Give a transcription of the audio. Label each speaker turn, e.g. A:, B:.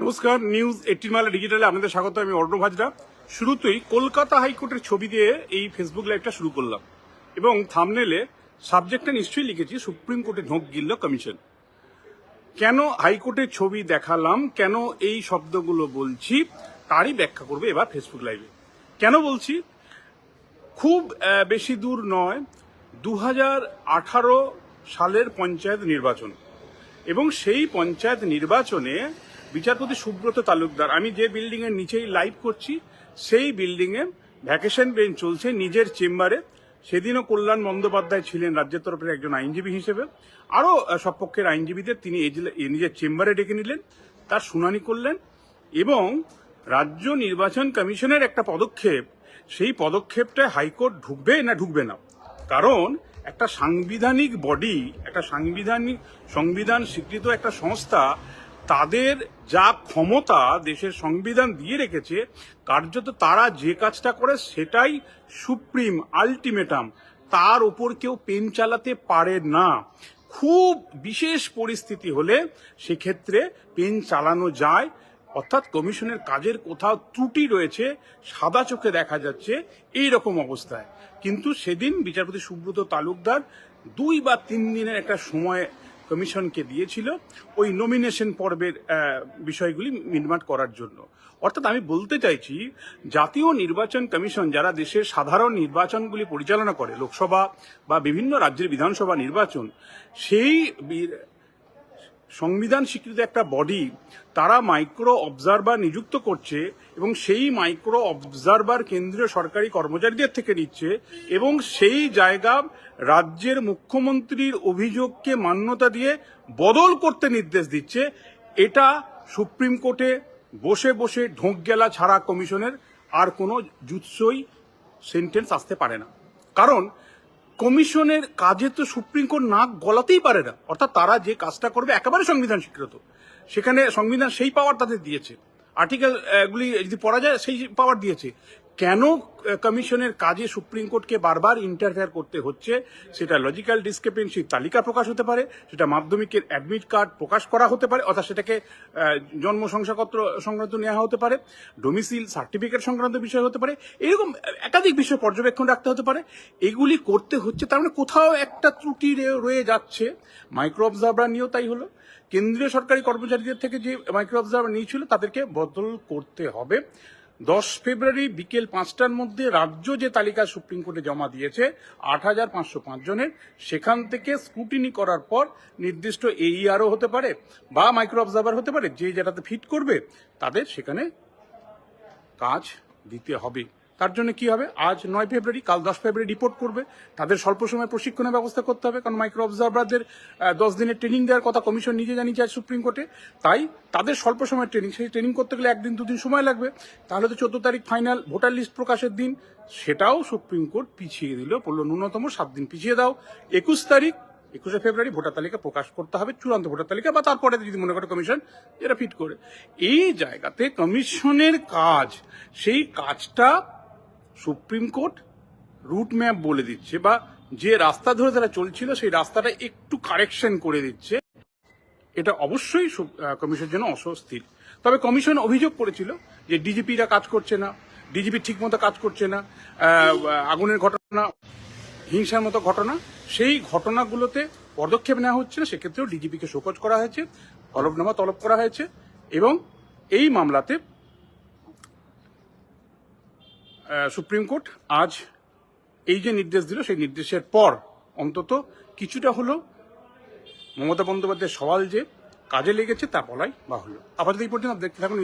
A: নমস্কার, news eighteen মালা ডিজিটালে আপনাদের স্বাগত, আমি অর্ণব হাজরা। শুরুতেই কলকাতা হাইকোর্টের ছবি দিয়ে এই ফেসবুক লাইভটা শুরু করলাম। এবং থামনেলে সাবজেক্টটা নিশ্চয়ই লিখেছি, সুপ্রিম কোর্টে ঢোক গিলল কমিশন কেন হাইকোর্টের ছবি দেখালাম, কেন এই শব্দগুলো বলছি, তারই ব্যাখ্যা করবে এবার ফেসবুক লাইভে। কেন বলছি? খুব বেশি দূর নয় দু সালের পঞ্চায়েত নির্বাচন। এবং সেই পঞ্চায়েত নির্বাচনে বিচারপতি সুব্রত তালুকদার, আমি যে বিল্ডিং এর নিচেই লাইভ করছি, সেই বিল্ডিং এ ভ্যাকেশন বেঞ্চ চলছে নিজের চেম্বারে। সেদিনও কল্যাণ বন্দ্যোপাধ্যায় ছিলেন রাজ্যের তরফের একজন আইনজীবী হিসেবে। আরও সব পক্ষের আইনজীবীদের তিনি নিজের চেম্বারে ডেকে নিলেন, তার শুনানি করলেন এবং রাজ্য নির্বাচন কমিশনের একটা পদক্ষেপ, সেই পদক্ষেপটা হাইকোর্ট ঢুকবে না ঢুকবে না। কারণ একটা সাংবিধানিক বডি একটা সাংবিধানিক, সংবিধান স্বীকৃত একটা সংস্থা তাদের যা ক্ষমতা দেশের সংবিধান দিয়ে রেখেছে, কার্যত তারা যে কাজটা করে সেটাই সুপ্রিম, আলটিমেটাম। তার উপর কেউ পেন চালাতে পারে না। খুব বিশেষ পরিস্থিতি হলে সেক্ষেত্রে পেন চালানো যায়। অর্থাৎ কমিশনের কাজের কোথাও ত্রুটি রয়েছে, সাদা চোখে দেখা যাচ্ছে এই রকম অবস্থায়। কিন্তু সেদিন বিচারপতি সুব্রত তালুকদার দুই বা তিন দিনের একটা সময় কমিশনকে দিয়েছিল ওই নমিনেশন পর্বের বিষয়গুলি মিটমাট করার জন্য। অর্থাৎ আমি বলতে চাইছি, জাতীয় নির্বাচন কমিশন যারা দেশের সাধারণ নির্বাচনগুলি পরিচালনা করে, লোকসভা বা বিভিন্ন রাজ্যের বিধানসভা নির্বাচন, সেই সংবিধান স্বীকৃত একটা বডি তারা মাইক্রো অবজারভার নিযুক্ত করছে এবং সেই মাইক্রো অবজারভার কেন্দ্রীয় সরকারি কর্মচারীদের থেকে নিচ্ছে এবং সেই জায়গা রাজ্যের মুখ্যমন্ত্রীর অভিযোগকে মান্যতা দিয়ে বদল করতে নির্দেশ দিচ্ছে। এটা সুপ্রিম কোর্টে বসে বসে ঢোক গেলা ছাড়া কমিশনের আর কোনো জুৎসই সেন্টেন্স আসতে পারে না। কারণ কমিশনের কাজে তো সুপ্রিম কোর্ট নাক গলাতেই পারে না। অর্থাৎ তারা যে কাজটা করবে একেবারে সংবিধান স্বীকৃত সেখানে সংবিধান সেই পাওয়ার তাদের দিয়েছে। আর্টিকেল গুলি যদি পড়া যায়, সেই পাওয়ার দিয়েছে। কেন কমিশনের কাজে সুপ্রিম কোর্টকে বারবার ইন্টারফেয়ার করতে হচ্ছে, সেটা লজিক্যাল ডিসক্রিপেন্সির তালিকা প্রকাশ হতে পারে, সেটা মাধ্যমিকের অ্যাডমিট কার্ড প্রকাশ করা হতে পারে, অর্থাৎ সেটাকে জন্ম শংসাপত্র সংক্রান্ত নেওয়া হতে পারে ডোমিসিল সার্টিফিকেট সংক্রান্ত বিষয় হতে পারে, এরকম একাধিক বিষয় পর্যবেক্ষণ রাখতে হতে পারে, এগুলি করতে হচ্ছে, তার মানে কোথাও একটা ত্রুটি রয়ে যাচ্ছে মাইক্রো অবজারভার নিয়েও তাই হলো, কেন্দ্রীয় সরকারি কর্মচারীদের থেকে যে মাইক্রো অবজারভার নিয়েছিল, তাদেরকে বদল করতে হবে দশ ফেব্রুয়ারি বিকেল পাঁচটার মধ্যে রাজ্য যে তালিকা সুপ্রিম কোর্টে জমা দিয়েছে, আট হাজার পাঁচশো পাঁচজনের সেখান থেকে স্ক্রুটিনি করার পর নির্দিষ্ট এইআরও হতে পারে বা মাইক্রো অবজার্ভার হতে পারে, যে যেটাতে ফিট করবে, তাদের সেখানে কাজ দিতে হবে। তার জন্য কি হবে? আজ নয় ফেব্রুয়ারি, কাল দশ ফেব্রুয়ারি রিপোর্ট করবে। তাদের স্বল্প সময় প্রশিক্ষণের ব্যবস্থা করতে হবে, কারণ মাইক্রো অবজারভারদের দশ দিনের ট্রেনিং দেওয়ার কথা কমিশন নিজে জানিয়েছে আজ সুপ্রিম কোর্টে। তাই তাদের স্বল্প সময় ট্রেনিং সেই ট্রেনিং করতে গেলে একদিন, দুদিন সময় লাগবে। তাহলে তো চোদ্দ তারিখ ফাইনাল ভোটার লিস্ট প্রকাশের দিন। সেটাও সুপ্রিম কোর্ট পিছিয়ে দিল, বলল, ন্যূনতম সাত দিন পিছিয়ে দাও। একুশ তারিখ, একুশে ফেব্রুয়ারি ভোটার তালিকা প্রকাশ করতে হবে, চূড়ান্ত ভোটার তালিকা বা তারপরে যদি মনে করে কমিশন এরা ফিট করে। এই জায়গাতে কমিশনের কাজ, সেই কাজটা সুপ্রিম কোর্ট রুট ম্যাপ বলে দিচ্ছে বা যে রাস্তা ধরে তারা চলছিল, সেই রাস্তাটা একটু কারেকশন করে দিচ্ছে। এটা অবশ্যই কমিশনের জন্য অস্বস্তির। তবে কমিশন অভিযোগ করেছিল যে ডিজিপিরা কাজ করছে না, ডিজিপি ঠিকমতো কাজ করছে না আগুনের ঘটনা, হিংসার মতো ঘটনা, সেই ঘটনাগুলোতে পদক্ষেপ নেওয়া হচ্ছে না, সেক্ষেত্রেও ডিজিপিকে শোকজ করা হয়েছে হলফনামা তলব করা হয়েছে এবং এই মামলাতে সুপ্রিম কোর্ট আজ এই যে নির্দেশ দিল, সেই নির্দেশের পর অন্তত কিছুটা হলো মমতা বন্দ্যোপাধ্যায়ের সওয়াল যে কাজে লেগেছে তা বলাই বা হলো আপাতত এই পর্যন্ত দেখতে থাকুন